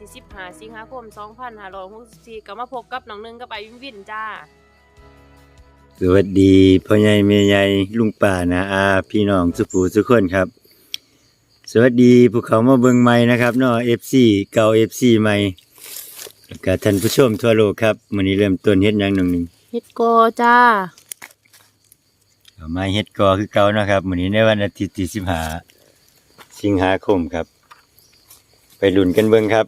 ทิตย์ที่15สิงหาคม2564ก็มาพบกับน้องหนึงกับไอวินวินจ้า สวัสดีพ่อใหญ่แม่ใหญ่ลุงป่านาอาพี่น้องสุภูทุกคนครับ สวัสดีพวกเขามาเบิ่งใหม่นะครับเนาะ FC เก่า FC ใหม่แล้วก็ท่านผู้ชมทั่วโลกครับมื้อนี้เริ่มต้นเฮ็ดหยังหนึ่งหนึ่งเฮ็ดกอจ้าเอามาเฮ็ดกอคือเก่าเนาะครับมื้อนี้ในวันอาทิตย์ที่15สิงหาคมครับ ไปลุ้นกันเบิ่งครับ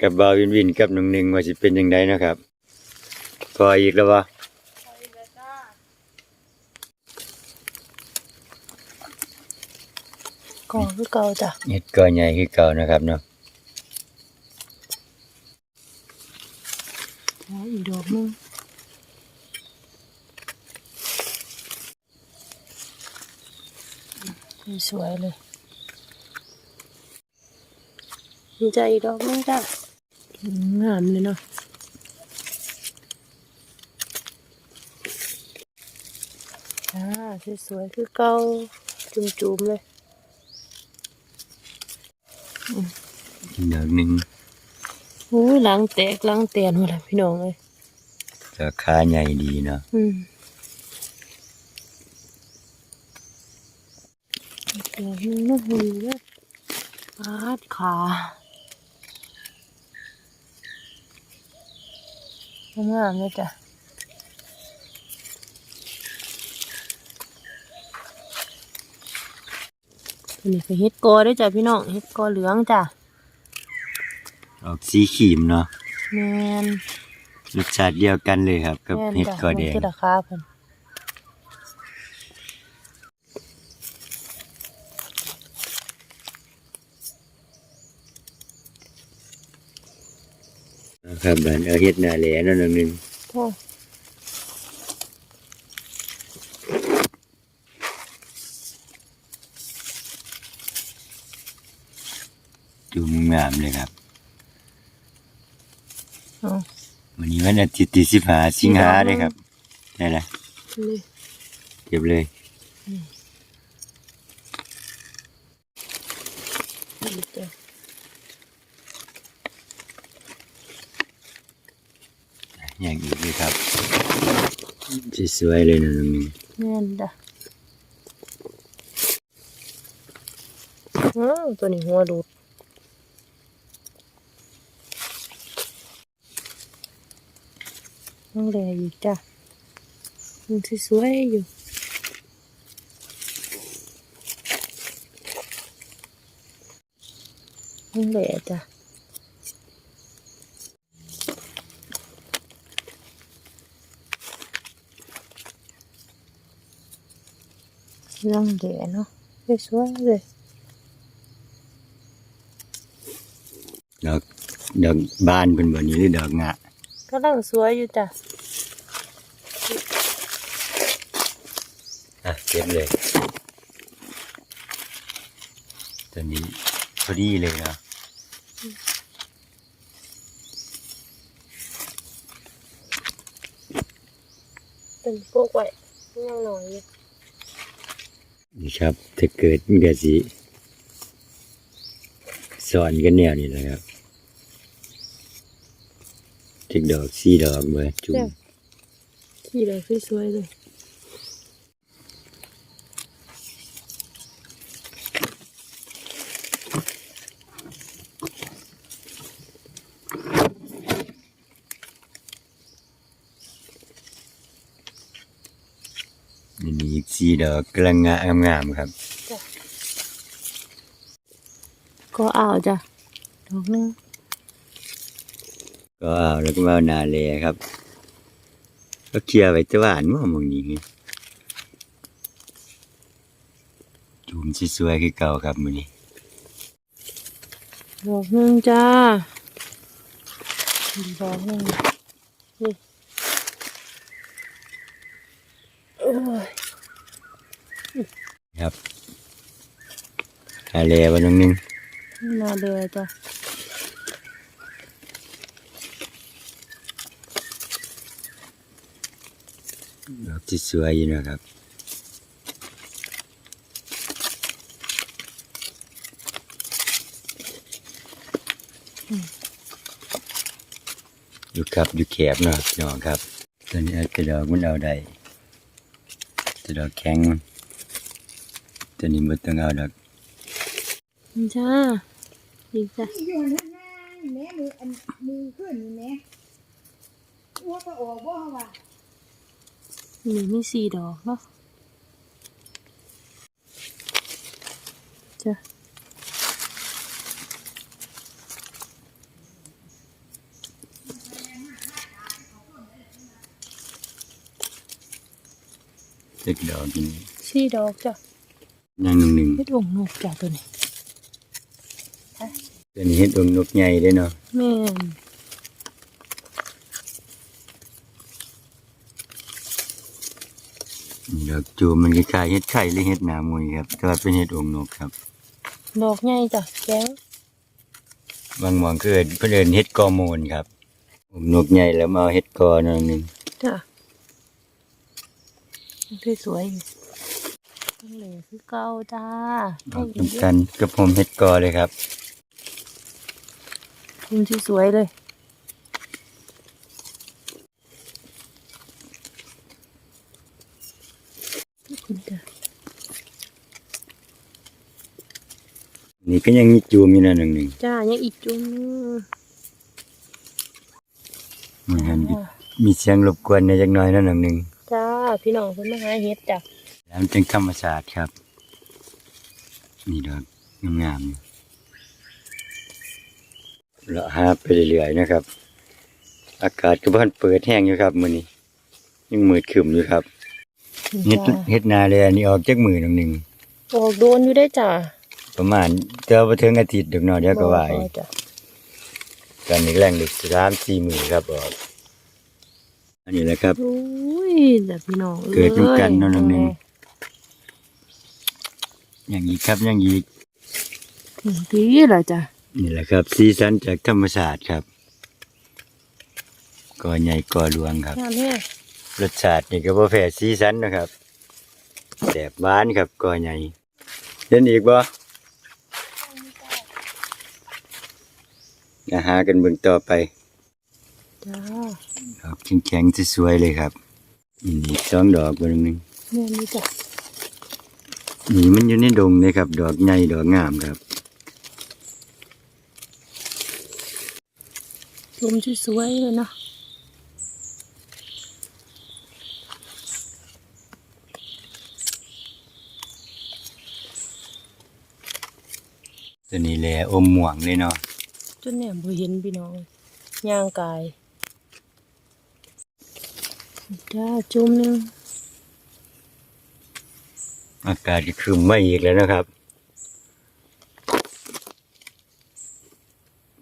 กับบาววินวินกับน้องหนึ่งว่าสิเป็นจังไดเนาะครับพออีกแล้ววะกอคือเก่าจ้ะเฮ็ดกอใหญ่คือเก่านะครับเนาะอีกดอกหนึงสวยๆเลยนี่จ้ะอีกดอกหนึงจ้ะอืม งามเลยเนาะอ่าสวยๆคือเก่าจุ่มๆเลยอีกดอกหนึ่งโอ้ยหลังแตกหลังเตียนหมดแล้วพี่น้องเลยราคาใหญ่ดีเนาะอืมเดี๋ยวนึงนะหูเลยปาดขา ง่ามเลยจ้ะอันนี้คือเฮ็ดกอเด้วยจ้ะพี่น้องเฮ็ดกอเหลืองจ้ะออกสีขีมเนาะแมนรสชาติเดียวกันเลยครับ กับแม่นเห็ดจ้ะกอแดงมันคือราคาเพิ่น ครับบันเอาเห็ดหนาแหลนั่นนหนึ่งโอ้ดูงามเลยครับเอวันนี้วันอาทิตย์ที่สิบห้าสิงหาเลยครับได้ละเก็บเลยนี่จ้ะ อย่างอีกเลยครับสวยเลยนั่นอันหนึ่งแม่นจ้ะอ้าวตัวนี้หัวดูดต้องแลอีกจ้ะมันสวยอยู่ต้องแลจ้ะ ต้องแลเนาะสวยๆเลยดอกดอกบานเป็นแบบนี้หรือดอกงะกำลังสวยอยู่จ้ะอะเก็บเลยตัวนี้พอดีเลยเนาะเป็นพวกไว้ยังหน่อยอยู่ นี่ครับถ้าเกิดมันก็สิสอนกันแนวนี้แหละครับถึกดอกสี่ดอกเบอจุ่ม ที่ไหนสวยๆเลย นี่มีอีกสี่ดอกกำลังงามงามๆครับ ก็เอาจ้ะดอกหนึงก็เอาแล้วก็มาเอาหนาเลครับ ก็เคลียร์ไว้แตะวาอันว่าหมองนี้ไงจุ่มสวยๆคือเก่าครับมือนี้ดอกหนึงจ้าดอกหนึงนี่ แล้ววันนึงนาเดือดจ้ะดอกที่สวยนะครับอยู่ครับอยู่แคบเนาะพี่น้องครับตอนนี้จะดอกมันเอาได้จะดอกแข็งตอนนี้มันต้องเอาดอก จ้าดีจ้ะอยู่นั่นนะแม่มืออันมือขึ้นนี่แม่อ้วกก็ออกบ่ว่านี่มีสี่ดอกเนาะจ้ะเล็กดอกนี้สี่ดอกจ้ะนางหนึ่งหนึ่งเฮ็ดองนกจ้ะตัวนี้ ตัวนี้เห็ดองค์นกใหญ่ได้เนาะแม่นดอกจูมมันคล้ายๆเห็ดไข่หรือเห็ดหนามุยครับแต่ว่าเป็นเห็ดองค์นกครับ ดอกใหญ่จ้ะแก้วบางหมองก็เอินเพื่นเอินเห็ดกอมูลครับองค์นกใหญ่แล้วมาเอาเห็ดกอหนอยหนึ่งจ้ะสวยๆต้องเหลือคือเก่าจ้าออกนำกันกับผมเห็ดกอเลยครับ คุณสวยๆเลยคุณจ้ะนี่ก็ยังมีจูมอยู่นะหนึ่งหนึ่งจ้ายังอีกจุ่มนึงมันหันมีเสียงรบกวนในจักหน่อยนะหนึ่งหนึ่งจ้าพี่น้องเพิ่นมาหาเฮ็ดจ้ะแล้วมันเป็นธรรมชาติครับ นี่ดอกงามๆอยู่เลาะหาไปเรื่อยๆนะครับ อากาศก็บ้านเปิดแห้งอยู่ครับมื้อนี้ยังมืดครึมอยู่ครับเฮ็ดจ้าเฮ็ดนาเลยอันนี้ออกจากมือหนึ่งหนึ่งออกโดนอยู่ได้จ้าประมาณเจอบ่ถึงอาทิตย์ดอกเนาะเดี๋ยวก็ว่าอีกจ้ะตอนนี้แรงเด็กสามสี่มือครับออกอันนี้แหละครับโอ้ยแต่พี่น้องเกิดน้ำกันเนาะน้องหนึ่งเอ้ยอย่างนี้ครับอย่างนี้ดีล่ะจ้ะ นี่แหละครับ สีสันจากธรรมชาติครับก่อใหญ่ก่อหลวงครับ งามแท้รสชาตินี่ก็บ่แพ้สีสันนะครับแสบหวานครับก่อใหญ่เห็นอีกบ่นะหากันเบิ่งต่อไปจ้าดอกแข็งๆสวยๆเลยครับนี่อีกสองดอกเบิ่งหนึงแม่นี่จ้ะนี่มันอยู่ในดงเลยครับ ดอกใหญ่ดอกงามครับ ชมสวยๆเลยเนาะตัวนี้แหละอมม่วงเลยเนาะจนแหนมบ่เห็นพี่น้องย่างกายจ้าจุ่มหนึงอากาศก็ครึมมาอีกแล้วนะครับ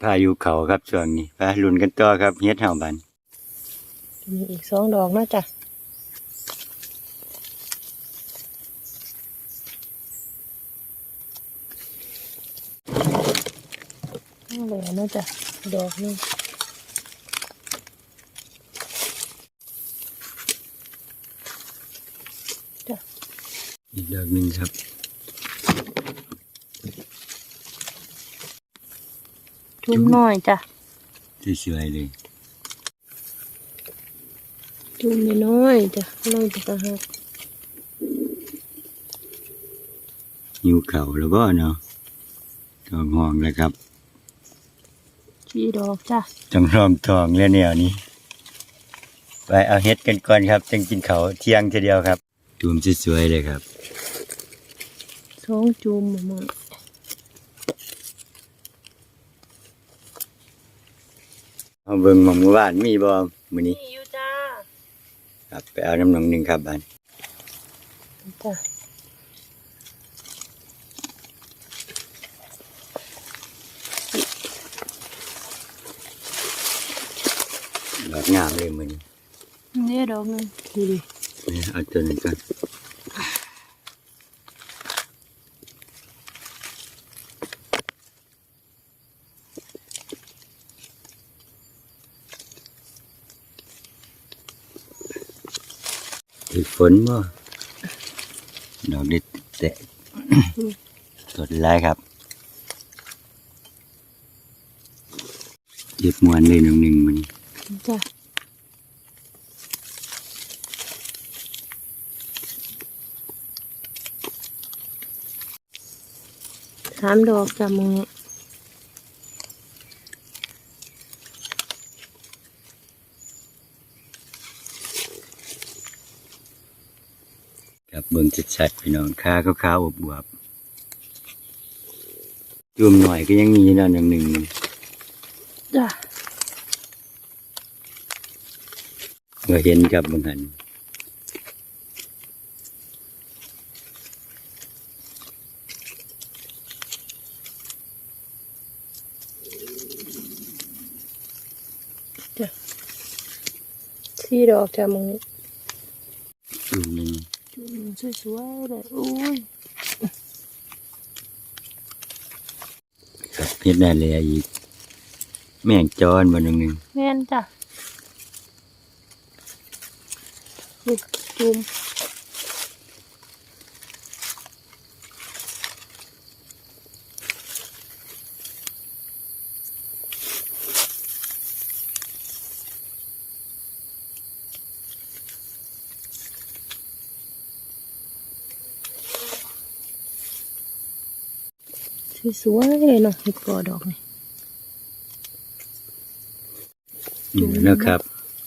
พายุเขาครับช่วงนี้พาลุนกันต่อครับเฮ็ดเฮาบันมีอีกสองดอกนะจ้ะนั่งเลยนะจ้ะดอกหนึงอีกดอกหนึ่งครับ จุ่มหน่อยจ้ะสวยๆเลยจุ่มน้อยๆจ้ะน้อยจ้ะฮะหิวเขาแล้วบ่เนาะต้องห้องแล้วครับชีดอกจ้ะต้องรอมทองแล้วแนวนี้ไปเอาเฮ็ดกันก่อนครับจึงกินเขาวเที่ยงทีเดียวครับตูมสวยๆเลยครับสองจุ่มมา เอาเบิ่งหม่องหมู่บ้านมีบ่มื้อนี้นี่อยู่จ้าครับไปเอาน้ำหนองหนึงครับบ้านจ้ะดอกงามเลยมื้อนี้นี่ดอกหนึงดีดินี่เอาตัวนี้ก่อ นอีกฝนบ่ดอกเด็ดแตะสดไล่ครับเย็บมวนเลยหนึ่งหนึ่งมันจ้ะสามดอกจ้ะมึง กับเบิ่ง ชัดๆพี่น้องข้าขาวๆอบวบๆจุ่มหน่อยก็ยังมีนะหนึ่งหนึ่งจ้ะเราเห็นกับบางหันสี่ดอกจ้ะมึงจุ่มหนึ่ง สวยๆเลยอุ้ยกับเฮ็ดได้เลยอีก แม่งจอนมาหนึ่งหนึ่งแม่นจ้ะนี่จุ่ม สวยๆเลยเนาะเห็ดกอดอกนี่จุ่มนี่นะครับ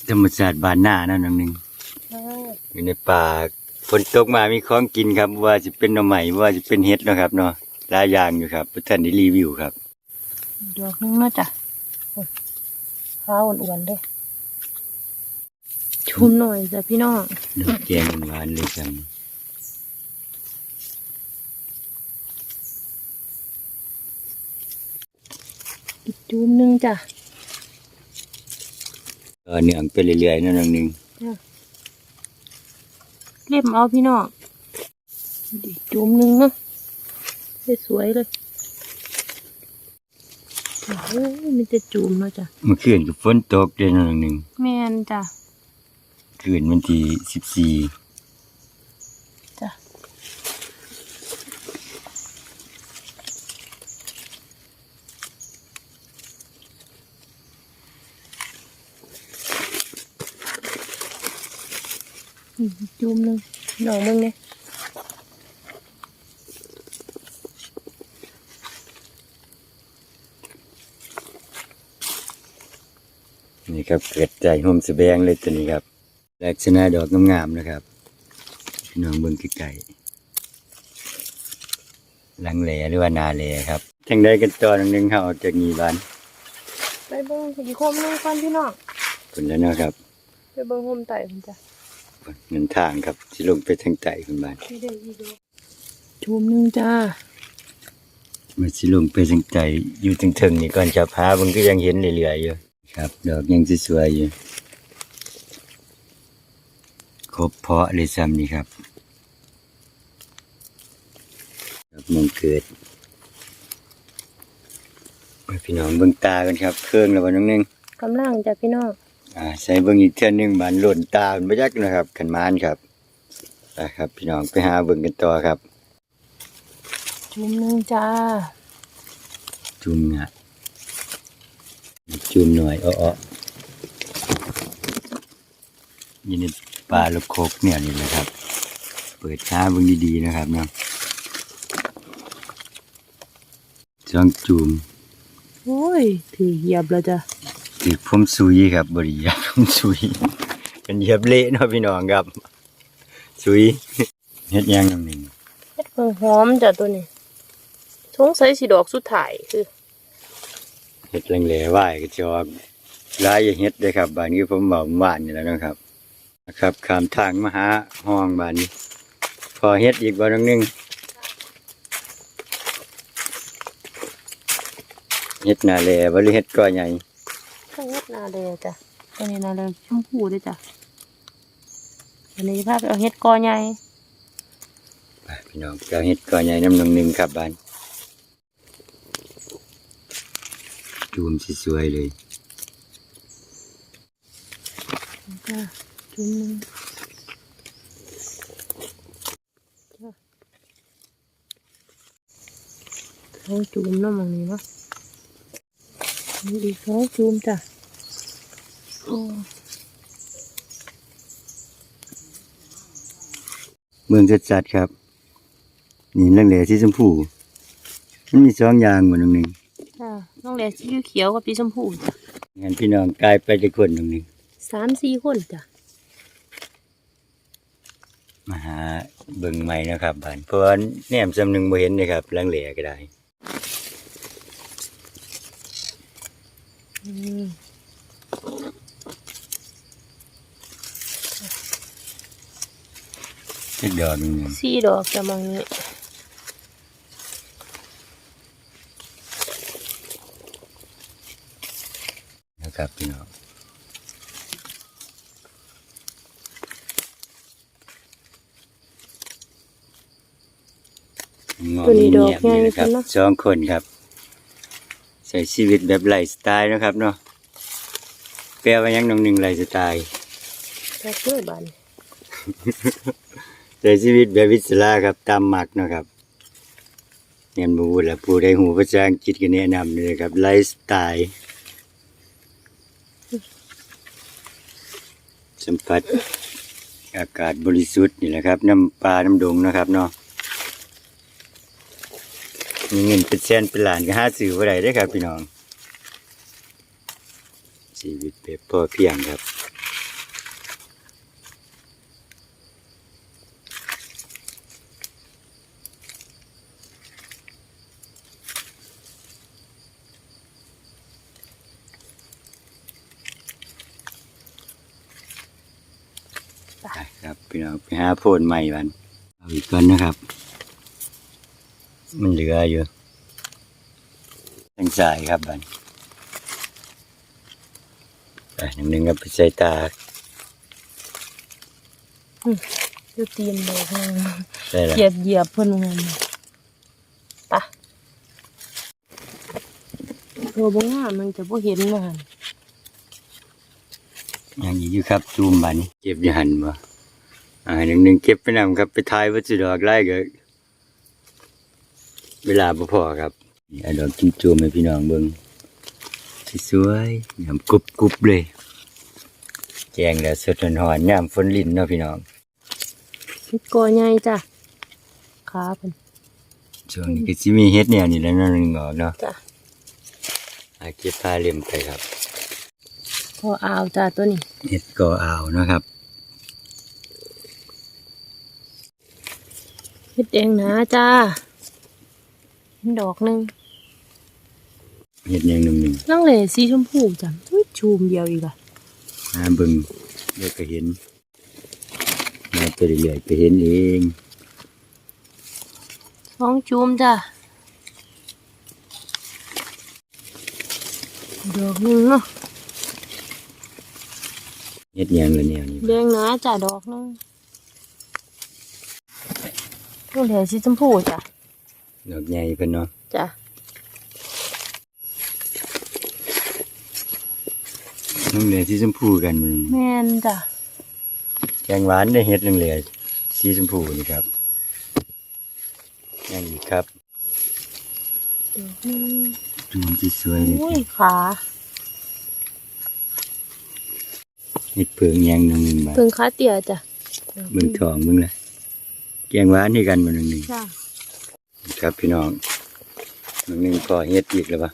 ธรรมชาติบานหน้านะหนึ่งหนึ่งใช่อยู่ในป่าฝนตกมามีของกินครับ ว่าจะเป็นหน่อไม้ว่าจะเป็นเห็ดเนาะครับเนาะหลายอย่างอยู่ครับท่านได้รีวิวครับดอกนึงเนาะจ้ะโอ้ยขาวอ้วนๆเลยชุ่มหน่อยจ้ะพี่น้องดอกแกงหวานๆเลยครับ จุ่มหนึงจ้ะก็เนื่องไปเรื่อยๆเนั่นหนึ่งเล่มเอาพี่น้องอีกจุ่มหนึงเนาะสวยๆเลยโอ้โหมันจะจุ่มเนาะจ้ะเมื่อคืนก็ฝนตกเดือนหนึ่งหนึ่งแม่นจ้ะคืนวันที่สิบสี่ อืมจุ่มหนึงดอกมึงเนี่ยนี่ครับเกิดใจห่มสแบงเลยตัวนี้ครับลักษณะดอกงามๆนะครับพี่น้องเบิ่งไกลๆหลังแหลหรือว่านาแหลครับจังได้กันต่อหนึ่งหนึ่งเขาออกจากนี้บ้านไปเบิ่งอีกโคมหนึงก่อนพี่น้องคนแล้วเนาะครับ ไปเบิ่งโฮมไต่ผมจ้ะ เงินทางครับที่ลงไปทางใต้คุณบ้านไม่ได้อีกแล้วชุมหนึงจ้ามาสิลงไปทางใต้อยู่ถึงถึงๆนี่ก่อนจะพาเบิ่งก็ยังเห็นเรื่อยๆอยู่ครับ ดอกยังสวยๆอยู่ครบเพาะเลยซ้ำนี่ครับครับมงเกิดให้พี่น้องเบิ่งตากันครับ เครื่องแล้ววันนึงนึงกำลังจ้ะพี่น้อง อ่าใส่เบิ่งอีกเทื่อหนึงบานหล่นตาเป็นบ่ยักนะครับขันมานครับนะครับ พี่น้องไปหาเบิ่งกันต่อครับชุมหนึงจ้า จุ่มงะจุ่มหน่อยอ้อๆนี่ในปลาลูกโคกเนี่ยนี่นะครับ เปิดช้าเบิ่งดีๆนะครับเนาะจ้องจุ่มโอ้ยถือเหยียบแล้วจ้ะ ติดผมซุยครับบริยาผมซุยเป็นเหยียบเละเนาะพี่น้องครับซุยเฮ็ดหยังน้ำหนึ่งเฮ็ดเพิ่งหอมจ้ะตัวนี้สงสัยสีดอกสุดท้ายคือเฮ็ดแรงแหล่ไหวก็จะออกหลายอย่างเฮ็ดเด้อครับบ้านนี้ผมบอกบ้านนี่แหล้วนาะครับนะครับข้ามทางมาหาห้องบ้านนี้ พอเฮ็ดอีกบ่นึงนึงเฮ็ดหนาแหล่บ่หรือเฮ็ดก้อใหญ่ ข้างเฮ็ดนาเลยจ้ะตัวนี้นาเลยชมพูด้วยจ้ะอันนี้ภาพเอาเฮ็ดกอใหญ่ไปพี่น้องก็เฮ็ดก้อใหญ่น้ำหนึงหนึงครับบ้านจูมสิสวยเลยจ้ะชุมหนึงจ้ะเขาจุ่มเน้ำมันนี้เนาะ อีกสองจูมจ้ะโอ้เมืองจัดๆครับ นี่เรื่องเหลที่ชมพูมันมีสองอย่างเหมือนตรงหนึงจ้ะน้องแหลสีเขียวกับสีชมพูจ้ะงั้นพี่น้องกลายไปจะคนตรงหนึงสามสี่คนจ้ะมาหาเบิ่งใหม่นะครับบ้านเพราะว่าแนมจำหนึงบ่เห็นเลยครับเรื่องเหลก็ได้ อืมจักดอกหนึงสี่ดอกจะมองนี้นะครับพี่น้องงอตัวนี้ดอกเงียบๆใหญ่นี่นะครับจังเนอะสองคนครับ ใช้ชีวิตแบบไลฟ์สไตล์เนาะครับเนาะแปลว่าหยังน้องหนึ่งไลฟ์สไตล์แค่เพื่อบันใช้ชีวิตแบบวิสระครับตามหมักเนาะครับเรียนบูและผู้ได้หูภาษาอังกฤษก็แนะนำเลยครับไลฟ์สไตล์สัมผัสอากาศบริสุทธิ์นี่แหละครับ น้ำปลาน้ำดงนะครับเนาะ มีเงินเป็นแสนเป็นล้านก็หาซื้อบ่ได้เด้อครับ พี่น้อง ชีวิตแบบพอเพียงครับครับพี่น้องไปหาโพนใหม่วันเอาอีกก่อนนะครับ มันเหลืออยู่ทางสายครับบันไปหนึ่งหนึ่งก็ไปใส่ตาดูตีนดอกนึงใส่ละเหยียบเหยียบเพิ่นงามปะตัวบงงามมันจะบ่เห็นมันยังอีกอยู่ครับจูมบันเก็บอยัหันบ่อ่าหนึ่งหนึ่งเก็บไปนำครับไปทายวัตถุดอกไล่ก็ เวลาบ่พอครับนี่เอาดอกจิ้มจูมให้พี่น้องเบิ่งสวยๆยำกรุบกรุบๆเลยแจงแล้วสดหอนๆยามฝนลิ้นเนาะพี่น้องมันกอใหญ่จ้ะขาเพิ่นช่วงนี้ก็สิมีเฮ็ดแนวนี้แหล้วเนาะนึงออกเนาะจ้ะอาเก็บผ้าเล่มไปครับพออาวจ้ะตัวนี้เฮ็ดก่ออ่าวเนาะครับเฮ็ดเองนะจ้าเห็น ดอกหนึงเฮ็ดอย่างหนึงหนึ่งนั่งเลยสีชมพูจ้ะอุ้ยชูมเดียวอีกอะหาเบิ่งเดี๋ยวก็เห็นมาไปเรื่อยๆก็เห็นเองสองจูมจ้ะดอกหนึงเนาะเฮ็ดอย่างละแนวนี้แดงนะจ้ะดอกหนึงนั่งเลยสีชมพูจ้ะ ดอกใหญ่เพิ่นเนาะจ้ะน้องเหลือสีชมพูกันมันแม่นจ้ะแกงหวานได้เฮ็ดน้องเหลือสีชมพูนี่ครับยังอีกครับดอกหนึงจูมที่สวยเลยอุ้ยขาเฮ็ดเพิงอย่างหนึงหนึ่งบาทเพิ่งขาเตี่ยจ้ะเบิ่งทองเบิ่งละแกงหวานให้กันมันหนึ่งจ้ะ ครับพี่น้องหนึ่งหนึ่งพอเฮ็ดอีกแล้วปะ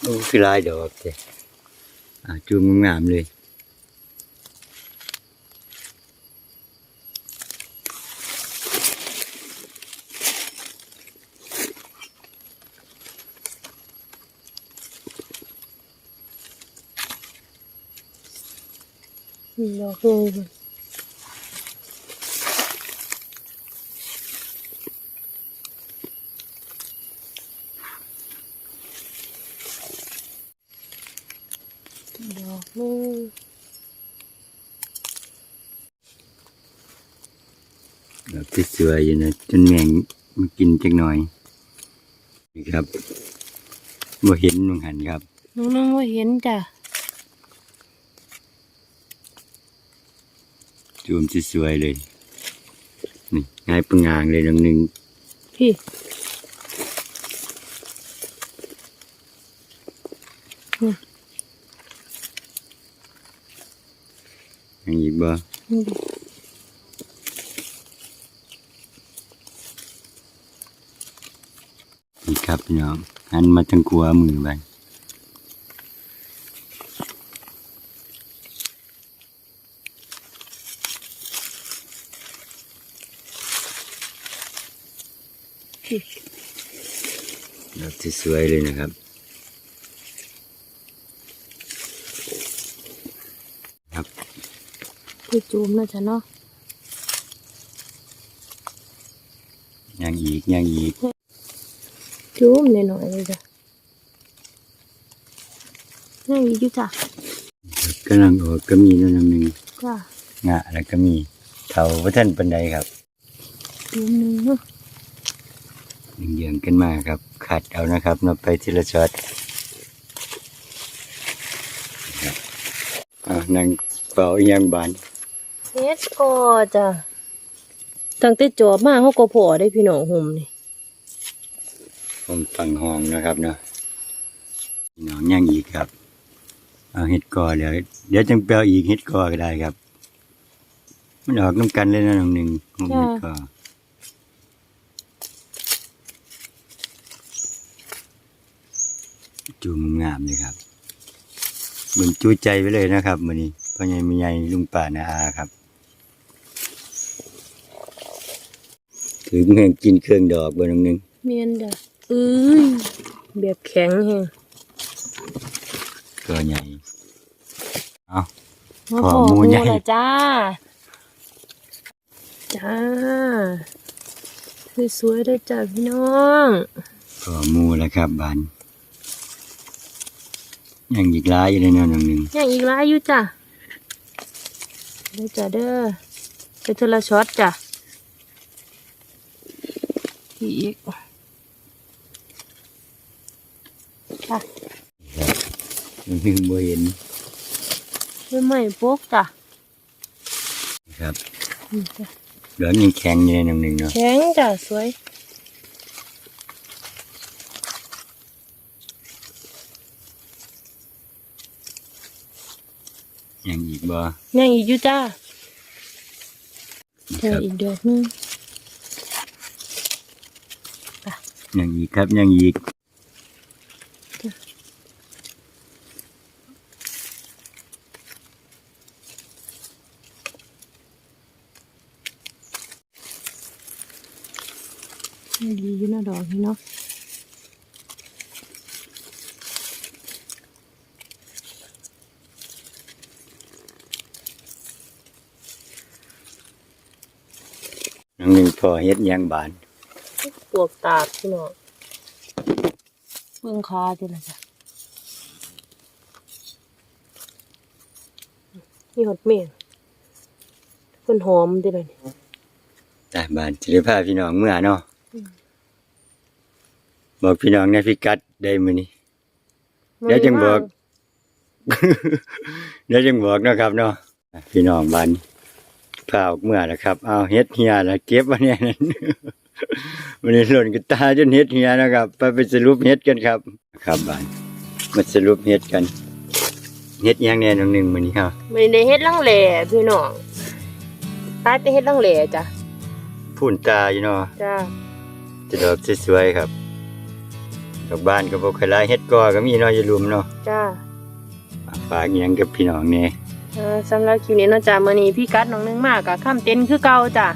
โอ้คือลายดอกเจ้อ่าจูมงามๆเลยนี่ดอกหนึง ดอกหนึงดอกที่สวยอยู่นะจนแมงมากินจักหน่อยนี่ครับบ่เห็นมึงหันครับ น้องน้องว่าเห็นจ้ะจูมที่สวยเลย นี่ง่ายปังงางเลยน้องหนึ่งพี่นี่ ยังอีกบ่นี่ดินี่ครับพี่น้องหันมาทางขวามือไปพี่ดอกที่สวยเลยนะครับครับ พี่จูมนะจ๊ะเนาะยังอีกยังอีกจูมหน่อยๆเลยจ้ะนี่อีกอยู่จ้ะกำลังออกก็มีนั่นนำหนึ่งจ้ะงะแล้วก็มีเท่าพระท่านปันไดครับจูมหนึงเนาะเหยื่องๆกันมาครับ ขัดเอานะครับนับไปทีละช็อตครับอ่านั่งเป่าอีหยังบาน เฮ็ดก็จ้ะตั้งแต่จอบมาเขาก็พอได้พี่น้องห่มนี่ผมฟังห้องนะครับเนาะพี่น้องย่างอีกครับ เอาเห็ดกอเดี๋ยวเดี๋ยวจังเปลอีกเห็ดกอก็ได้ครับ มันออกน้ำกันเลยนะน้องหนึ่งผมเห็ดกอจูงงามเลยครับเบิ่งจูใจไปเลยนะครับมื้อนี้พ่อใหญ่แม่ใหญ่ลุงป่านาอาครับ ถึงแห่งกินเครื่องดอกบ่น้องหนึ่งเมียนจ้ะเอ้ยแบบแข็งแฮงก็ใหญ่เอามาขอขอหมูหมูใหญ่ละจ้า จ้าสวยๆด้วยจ้ะพี่น้องก็หมูแล้วครับบานยังอีกหลายอยู่เลยเนาะน้องหนึ่งยังอีกหลายอยู่จ้ะเด้อจ้ะเด้อไปเทอละช็อตจ้ะอีกจ้ะน้องหนึ่งบ่เห็นไม่ไหม่พกจ้ะครับนี่จ้ะเหลืองยังแข็งอยู่เลยน้องหนึ่งเนาะแข็งจ้ะสวยยังอีกบ่ยังอีกอยู่จ้านะเธคอรับอีกดอกหนึง ยังอีกครับยังอีกยังดีอยู่นะดอกนี้เนาะน้องหนึ่งพอเฮ็ดหยังบาน ปวกตาบพี่น้องเบื้องคาจ้ะนะจ้ะนี่หดเมียนเพิ่นหอมจ้ะเลยแต่บานจะได้พาพี่น้องเมื่อเนาะบอกพี่น้องในพิกัดได้มื้อนี้เดี๋ยวจังบอกเดี๋ยวจังบอกเนาะครับเนาะพี่น้องบ้านพาออกเมื่อแล้วครับ เอาเฮ็ดเฮียแล้วเก็บไว้เนี่ยนั่ นวันนี้หล่นกันตาจนเฮ็ดเฮียนะครับ ไปไปสรุปเฮ็ดกันครับ ครับบ้านมาสรุปเฮ็ดกันเฮ็ดหยังแน่น้องหนึ่งมื้อนี้ครับไม่ได้เฮ็ดลังแหล่พี่น้องตายแต่เฮ็ดลังแหล่จ้ะพูนตาอยู่เนาะจ้าจะดอกสวยๆครับดอกบ้านก็บ่ค่อยหลายเฮ็ดกอก็มีเนาะอย่าลืมเนาะจ้าฝากอิหยังกับพี่น้องแน่เอ่อสำหรับคลิปนี้เนาะจ้ะมื้อนี้พี่กัดน้องนึงมากกับข้ามเต็นคือเก่าจ้ะ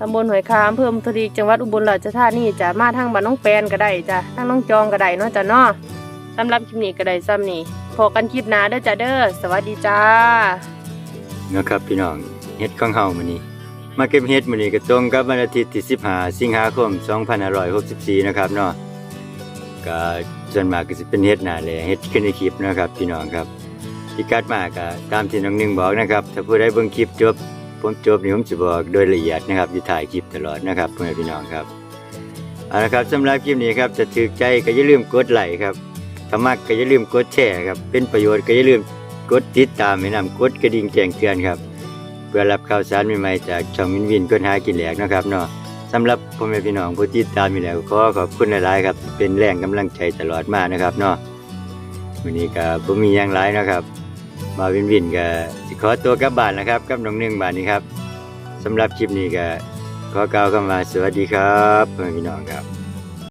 ตำบลหอยคาอำเภอมทรีจังหวัดอุบลราชธานีจ้ะมาทางบ้านน้องแปนก็ได้จ้ะทางน้องจองก็ได้เนาะจ้ะเนาะสำหรับคลิปนี้ก็ได้ซ้ำนี้พอกันคลิปหน้าเด้อจ้ะเด้อสวัสดีจ้าเนาะครับพี่น้องเฮ็ดของเฮามื้อนี้ มาเก็บเฮ็ดมื้อนี้ก็ตรงกับวันอาทิตย์ที่15สิงหาคม2564นะครับเนาะก็ส่วนมากก็สิเป็นเฮ็ดหน้าแลเฮ็ดขึ้นในคลิปนะครับ พี่น้องครับพิกัดมากก็ตามที่น้องหนึงบอกนะครับ ถ้าผู้ใดเบิ่งคลิปจบ ผมจบนี่ผมจะบอกโดยละเอียดนะครับอยู่ถ่ายคลิปตลอดนะครับพ่อแม่พี่น้องครับเอาละครับสำหรับคลิปนี้ครับจะถูกใจก็อย่าลืมกดไลค์ครับถ้ามักก็อย่าลืมกดแชร์ครับเป็นประโยชน์ก็อย่าลืมกดติดตามให้นำกดกระดิ่งแจ้งเตือนครับ เพื่อรับข่าวสารใหม่ๆจากช่องวินวินคนหากินแหลกนะครับเนาะสำหรับพ่อแม่พี่น้องผู้ติดตามอยู่แล้วขอขอบคุณหลายๆครับเป็นแรงกำลังใจตลอดมานะครับเนาะวันนี้ก็บ่มีหยังหลายนะครับ มาวินวินก็สิ ขอตัวกลับบ้านนะครับกับน้องหนึ่งบ้านนี้ครับสำหรับคลิปนี้ก็ขอกล่าวคำว่าสวัสดีครับเพื่อนพี่น้องครับ